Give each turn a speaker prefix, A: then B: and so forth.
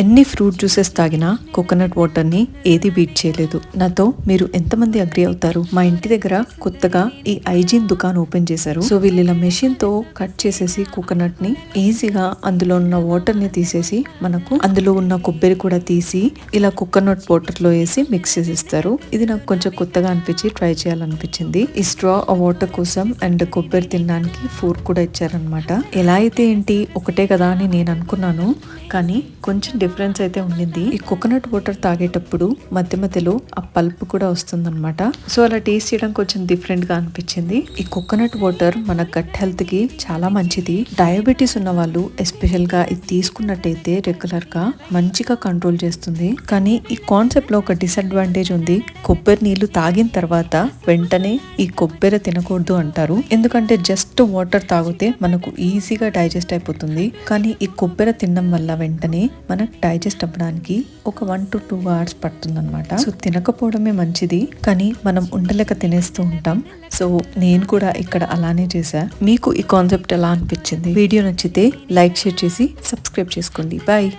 A: ఎన్ని fruit juices తాగినా coconut వాటర్ని ఏది బీట్ చేయలేదు. నాతో మీరు ఎంతమంది అగ్రి అవుతారు? మా ఇంటి దగ్గర కొత్తగా ఈ ఐజీన్ దుకాన్ ఓపెన్ చేశారు. సో వీళ్ళు ఇలా మెషిన్తో కట్ చేసేసి కోకోనట్ని ఈజీగా అందులో ఉన్న వాటర్ని తీసేసి మనకు అందులో ఉన్న కొబ్బరి కూడా తీసి ఇలా కోకోనట్ వాటర్లో వేసి మిక్స్ చేసిస్తారు. ఇది నాకు కొంచెం కొత్తగా అనిపించి ట్రై చేయాలనిపించింది. ఈ స్ట్రా ఆ వాటర్ కోసం అండ్ కొబ్బరి తినడానికి ఫోర్ కూడా ఇచ్చారనమాట ఎలా అయితే ఏంటి ఒకటే కదా అని నేను అనుకున్నాను. కానీ కొంచెం డిఫరెన్స్ అయితే ఉండింది. ఈ కోకోనట్ వాటర్ తాగేటప్పుడు మధ్య మధ్యలో ఆ పల్ప్ కూడా వస్తుందన్నమాట. సో అలా టేస్ట్ చేయడం కొంచెం డిఫరెంట్గా అనిపించింది. ఈ కోకోనట్ వాటర్ మన గట్ హెల్త్కి చాలా మంచిది. డయాబెటీస్ ఉన్న వాళ్ళు ఎస్పెషల్గా ఇది తీసుకున్నట్టయితే రెగ్యులర్గా మంచిగా కంట్రోల్ చేస్తుంది. కానీ ఈ కాన్సెప్ట్లో ఒక డిసడ్వాంటేజ్ ఉంది. కొబ్బరి నీళ్ళు తాగిన తర్వాత వెంటనే ఈ కొబ్బరి తినకూడదు అంటారు. ఎందుకంటే జస్ట్ వాటర్ తాగితే మనకు ఈజీగా డైజెస్ట్ అయిపోతుంది. కానీ ఈ కొబ్బరి తినడం వల్ల వెంటనే మన డైజెస్ట్ అవ్వడానికి ఒక వన్ టు టూ అవర్స్ పడుతుంది సో తినకపోవడమే మంచిది కానీ మనం ఉండలేక తినేస్తూ ఉంటాం. సో నేను కూడా ఇక్కడ అలానే చేశా. మీకు ఈ కాన్సెప్ట్ ఎలా అనిపించింది? వీడియో నచ్చితే లైక్ షేర్ చేసి సబ్స్క్రైబ్ చేసుకోండి. బాయ్.